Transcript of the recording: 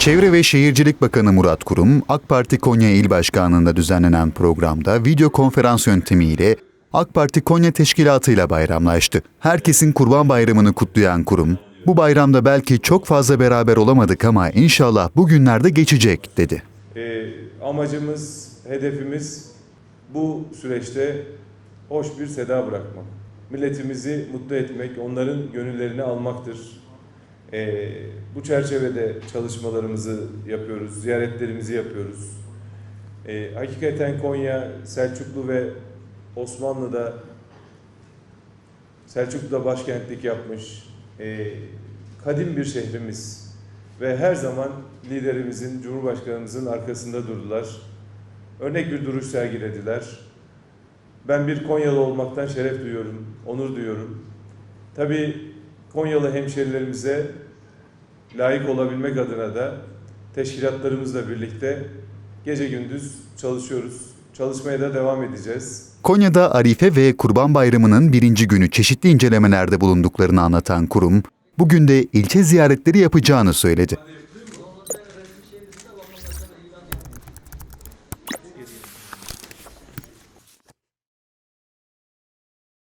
Çevre ve Şehircilik Bakanı Murat Kurum, AK Parti Konya İl Başkanlığı'nda düzenlenen programda video konferans yöntemiyle AK Parti Konya Teşkilatı ile bayramlaştı. Herkesin Kurban Bayramı'nı kutlayan kurum, bu bayramda belki çok fazla beraber olamadık ama inşallah bu günlerde geçecek dedi. Ee, amacımız, hedefimiz bu süreçte hoş bir seda bırakmak. Milletimizi mutlu etmek, onların gönüllerini almaktır. Ee, bu çerçevede çalışmalarımızı yapıyoruz, ziyaretlerimizi yapıyoruz. Ee, hakikaten Konya, Selçuklu ve Osmanlı'da Selçuklu'da başkentlik yapmış, ee, kadim bir şehrimiz ve her zaman liderimizin, Cumhurbaşkanımızın arkasında durdular. Örnek bir duruş sergilediler. Ben bir Konyalı olmaktan şeref duyuyorum, onur duyuyorum. Tabii Konyalı hemşerilerimize layık olabilmek adına da teşkilatlarımızla birlikte gece gündüz çalışıyoruz. Çalışmaya da devam edeceğiz. Konya'da Arife ve Kurban Bayramı'nın birinci günü çeşitli incelemelerde bulunduklarını anlatan kurum, bugün de ilçe ziyaretleri yapacağını söyledi.